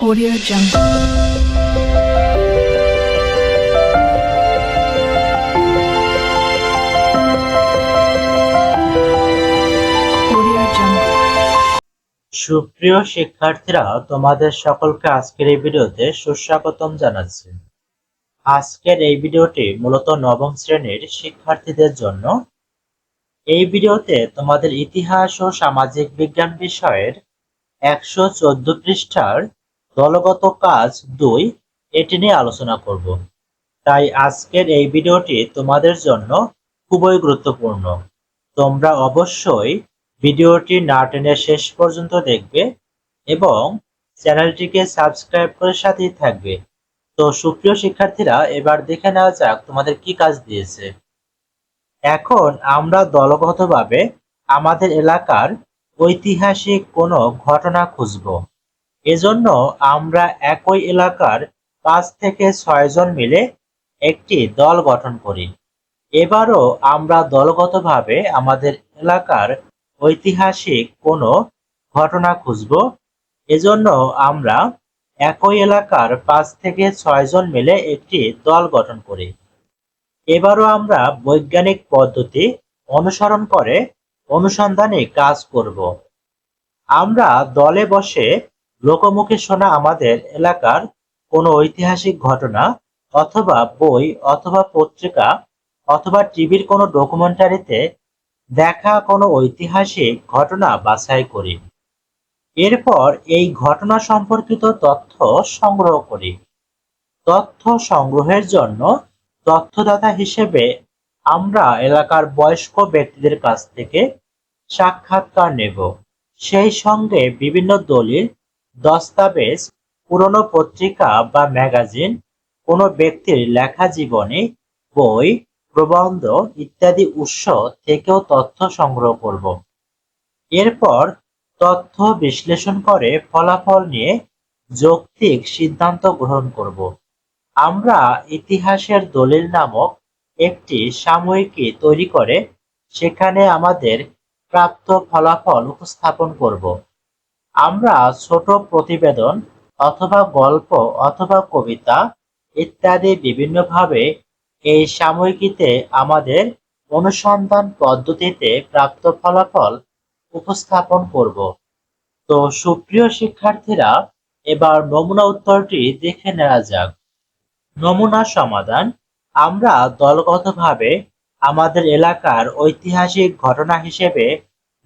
Audio Jungle. সুপ্রিয় শিক্ষার্থীরা, তোমাদের সকলকে আজকের এই ভিডিওতে সুস্বাগতম জানাচ্ছি। আজকের এই ভিডিওটি মূলত নবম শ্রেণির শিক্ষার্থীদের জন্য। এই ভিডিওতে তোমাদের ইতিহাস ও সামাজিক বিজ্ঞান বিষয়ের একশো চোদ্দ পৃষ্ঠার দলগত কাজ দুই, এটি নিয়ে আলোচনা করব। তাই আজকের এই ভিডিওটি তোমাদের জন্য খুবই গুরুত্বপূর্ণ। তোমরা অবশ্যই ভিডিওটি না টেনে শেষ পর্যন্ত দেখবে এবং চ্যানেলটিকে সাবস্ক্রাইব করে সাথেই থাকবে। তো সুপ্রিয় শিক্ষার্থীরা, এবার দেখে নেওয়া যাক তোমাদের কি কাজ দিয়েছে। এখন আমরা দলগতভাবে আমাদের এলাকার ঐতিহাসিক কোনো ঘটনা খুঁজব। এজন্য আমরা একই এলাকার পাঁচ থেকে ছয়জন মিলে একটি দল গঠন করি। এবারও আমরা দলগতভাবে আমাদের এলাকার ঐতিহাসিক কোনো ঘটনা খুঁজব। এজন্য আমরা একই এলাকার পাঁচ থেকে ছয়জন মিলে একটি দল গঠন করি। এবারও আমরা বৈজ্ঞানিক পদ্ধতি অনুসরণ করে অনুসন্ধানে কাজ করব। আমরা দলে বসে লোকমুখে শোনা আমাদের এলাকার কোনো ঐতিহাসিক ঘটনা অথবা বই অথবা পত্রিকা অথবা টিভির কোনো ডকুমেন্টারিতে দেখা কোনো ঐতিহাসিক ঘটনা বাছাই করি। এরপর এই ঘটনা সম্পর্কিত তথ্য সংগ্রহ করি। তথ্য সংগ্রহের জন্য তথ্যদাতা হিসেবে আমরা এলাকার বয়স্ক ব্যক্তিদের কাছ থেকে সাক্ষাৎকার নেব। সেই সঙ্গে বিভিন্ন দলিল দস্তাবেজ, পুরনো পত্রিকা বা ম্যাগাজিন, কোনো ব্যক্তির লেখা জীবনী, বই, প্রবন্ধ ইত্যাদি উৎস থেকেও তথ্য সংগ্রহ করব। এরপর তথ্য বিশ্লেষণ করে ফলাফল নিয়ে যৌক্তিক সিদ্ধান্ত গ্রহণ করব। আমরা ইতিহাসের দলিল নামক একটি সাময়িকী তৈরি করে সেখানে আমাদের প্রাপ্ত ফলাফল উপস্থাপন করব। আমরা ছোট প্রতিবেদন অথবা গল্প অথবা কবিতা ইত্যাদি বিভিন্নভাবে এই সাময়িকীতে আমাদের অনুসন্ধান পদ্ধতিতে প্রাপ্ত ফলাফল উপস্থাপন করব। তো সুপ্রিয় শিক্ষার্থীরা, এবার নমুনা উত্তরটি দেখে নেওয়া যাক। নমুনা সমাধান। আমরা দলগতভাবে আমাদের এলাকার ঐতিহাসিক ঘটনা হিসেবে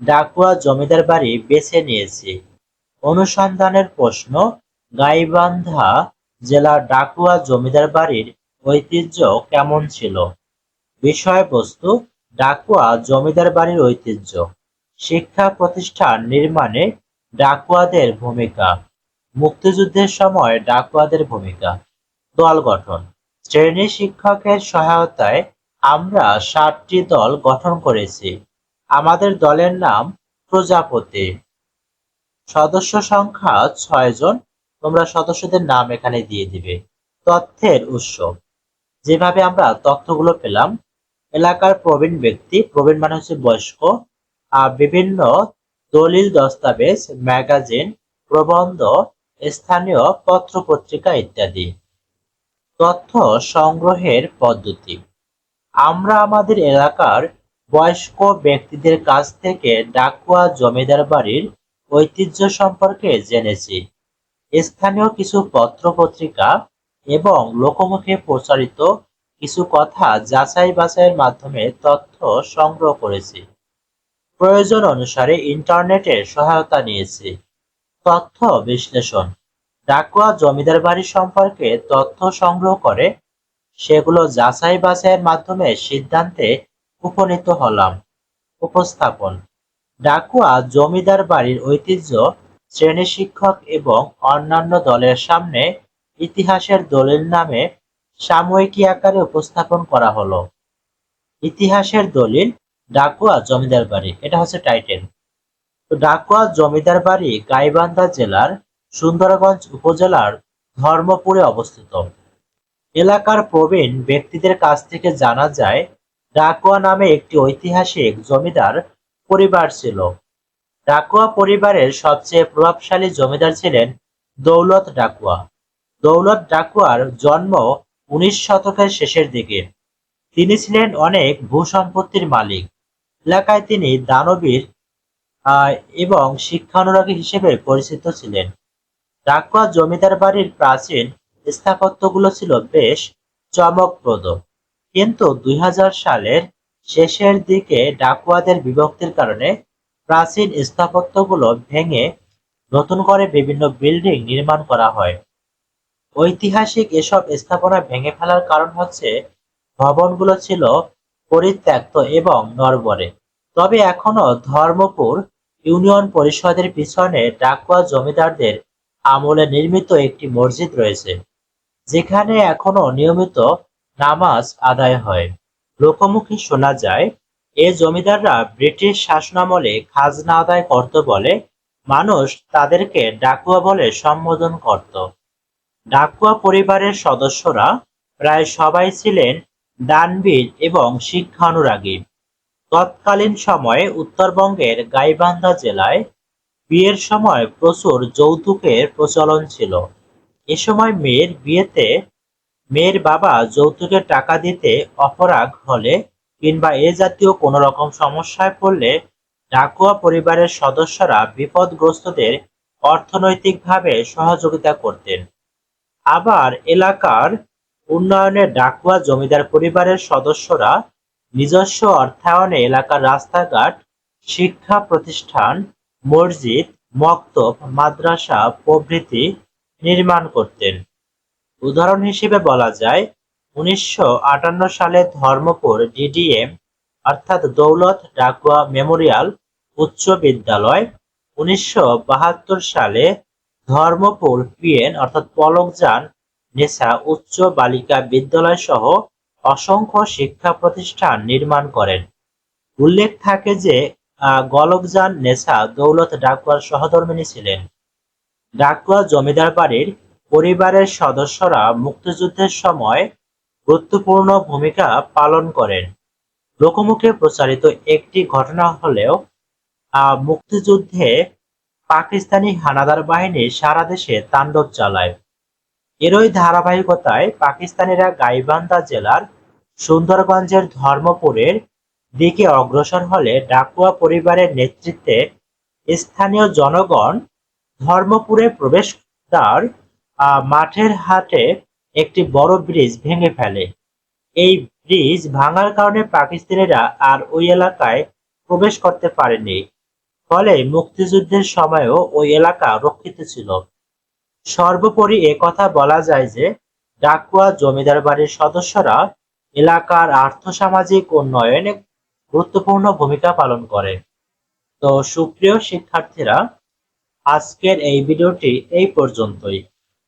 ডাকুয়া জমিদার বাড়ি বেছে নিয়েছি। অনুসন্ধানের প্রশ্ন, গাইবান্ধা জেলার ডাকুয়া জমিদার বাড়ির ঐতিহ্য কেমন ছিল? বিষয়বস্তু, ডাকুয়া জমিদার বাড়ির ঐতিহ্য। শিক্ষা প্রতিষ্ঠান নির্মাণে ডাকুয়াদের ভূমিকা। মুক্তিযুদ্ধের সময় ডাকুয়াদের ভূমিকা। দল গঠন। শ্রেণি শিক্ষকের সহায়তায় আমরা সাতটি দল গঠন করেছি। আমাদের দলের নাম প্রজাপতি। সদস্য সংখ্যা ছয় জন, তোমরা সদস্যদের নাম এখানে দিয়ে দিবে। তথ্যের উৎস। যেভাবে আমরা তথ্যগুলো পেলাম, এলাকার প্রবীণ ব্যক্তি, প্রবীণ মানে হচ্ছে বয়স্ক, আর বিভিন্ন দলিল দস্তাবেজ, ম্যাগাজিন, প্রবন্ধ, স্থানীয় পত্র পত্রিকা ইত্যাদি। তথ্য সংগ্রহের পদ্ধতি। আমরা আমাদের এলাকার বয়স্ক ব্যক্তিদের কাছ থেকে ডাকুয়া জমিদার বাড়ির ঐতিহ্য সম্পর্কে জেনেছি। স্থানীয় কিছু পত্র পত্রিকা এবং লোকমুখে প্রচারিত কিছু কথা যাচাই বাছাইয়ের মাধ্যমে তথ্য সংগ্রহ করেছি। প্রয়োজন অনুসারে ইন্টারনেটের সহায়তা নিয়েছি। তথ্য বিশ্লেষণ। ডাকুয়া জমিদার বাড়ি সম্পর্কে তথ্য সংগ্রহ করে সেগুলো যাচাই বাছাইয়ের মাধ্যমে সিদ্ধান্তে উপনীত হলাম। উপস্থাপন। ডাকুয়া জমিদার বাড়ির ঐতিহ্য, শ্রেণি শিক্ষক এবং অন্যান্য দলের সামনে ইতিহাসের দলিল নামে সাময়িকী আকারে উপস্থাপন করা হলো। ইতিহাসের দলিল, ডাকুয়া জমিদার বাড়ি, এটা হচ্ছে টাইটেল তো ডাকুয়া জমিদার বাড়ি গাইবান্ধা জেলার সুন্দরগঞ্জ উপজেলার ধর্মপুরে অবস্থিত। এলাকার প্রবীণ ব্যক্তিদের কাছ থেকে জানা যায়, ডাকুয়া নামে একটি ঐতিহাসিক জমিদার পরিবার ছিল। ডাকুয়া পরিবারের সবচেয়ে প্রভাবশালী জমিদার ছিলেন দৌলত ডাকুয়া। দৌলত ডাকুয়ার জন্ম উনিশ শতকের শেষের দিকে। তিনি ছিলেন অনেক ভূসম্পত্তির মালিক। এলাকায় তিনি দানবীর এবং শিক্ষানুরাগী হিসেবে পরিচিত ছিলেন। ডাকুয়া জমিদার বাড়ির প্রাচীন স্থাপত্যগুলো ছিল বেশ চমকপ্রদ। কিন্তু দুই হাজার সালের শেষের দিকে ডাকুয়াদের বিভক্তির কারণে প্রাচীন স্থাপত্যগুলো ভেঙে নতুন করে বিভিন্ন বিল্ডিং নির্মাণ করা হয়। ঐতিহাসিক এসব স্থাপনা ভেঙে ফেলার কারণ হচ্ছে, ভবনগুলো ছিল পরিত্যক্ত এবং নরবরে তবে এখনও ধর্মপুর ইউনিয়ন পরিষদের পিছনে ডাকুয়া জমিদারদের আমলে নির্মিত একটি মসজিদ রয়েছে, যেখানে এখনও নিয়মিত নামাজ আদায় হয়। লোকমুখে শোনা যায়, এ জমিদাররা ব্রিটিশ শাসনামলে খাজনা আদায় করত বলে মানুষ তাদেরকে ডাকুয়া বলে সম্বোধন করত। ডাকুয়া পরিবারের সদস্যরা প্রায় সবাই ছিলেন দানবীর এবং শিক্ষানুরাগী। তৎকালীন সময়ে উত্তরবঙ্গের গাইবান্ধা জেলায় বিয়ের সময় প্রচুর যৌতুকের প্রচলন ছিল। এ সময় মেয়ের বিয়েতে মেয়ের বাবা যৌতুকের টাকা দিতে অপরাগ হলে কিংবা এ জাতীয় কোনো রকম সমস্যায় পড়লে ডাকুয়া পরিবারের সদস্যরা বিপদগ্রস্তদের অর্থনৈতিকভাবে সহযোগিতা করতেন। আবার এলাকার উন্নয়নে ডাকুয়া জমিদার পরিবারের সদস্যরা নিজস্ব অর্থায়নে এলাকার রাস্তাঘাট, শিক্ষা প্রতিষ্ঠান, মসজিদ, মক্তব, মাদ্রাসা প্রভৃতি নির্মাণ করতেন। উদাহরণ হিসেবে বলা যায়, উনিশশো আটান্ন সালে ধর্মপুর ডিডিএম, অর্থাৎ দৌলত ডাকুয়া মেমোরিয়াল উচ্চ বিদ্যালয়, উনিশশো বাহাত্তর সালে ধর্মপুর পিএন, অর্থাৎ পলকজান নেশা উচ্চ বালিকা বিদ্যালয় সহ অসংখ্য শিক্ষা প্রতিষ্ঠান নির্মাণ করেন। উল্লেখ থাকে যে গলকজান নেশা দৌলত ডাকুয়ার সহধর্মিণী ছিলেন। ডাকুয়া জমিদার বাড়ির পরিবারের সদস্যরা মুক্তিযুদ্ধের সময় গুরুত্বপূর্ণ ভূমিকা পালন করেন। লোকমুখে প্রচারিত একটি ঘটনা হলেও মুক্তিযুদ্ধে পাকিস্তানি হানাদার বাহিনী সারা দেশে তাণ্ডব চালায়। এরই ধারাবাহিকতায় পাকিস্তানিরা গাইবান্ধা জেলার সুন্দরগঞ্জের ধর্মপুরের দিকে অগ্রসর হলে ডাকুয়া পরিবারের নেতৃত্বে স্থানীয় জনগণ ধর্মপুরে প্রবেশদ্বার আহ, মাঠের হাটে একটি বড় ব্রিজ ভেঙে ফেলে। এই ব্রিজ ভাঙার কারণে পাকিস্তানিরা আর ওই এলাকায় প্রবেশ করতে পারেনি। ফলে মুক্তিযুদ্ধের সময়ও ওই এলাকা রক্ষিত ছিল। সর্বোপরি কথা বলা যায় যে, ডাকুয়া জমিদার বাড়ির সদস্যরা এলাকার আর্থসামাজিক উন্নয়নে গুরুত্বপূর্ণ ভূমিকা পালন করে। তো সুপ্রিয় শিক্ষার্থীরা, আজকের এই ভিডিওটি এই পর্যন্তই।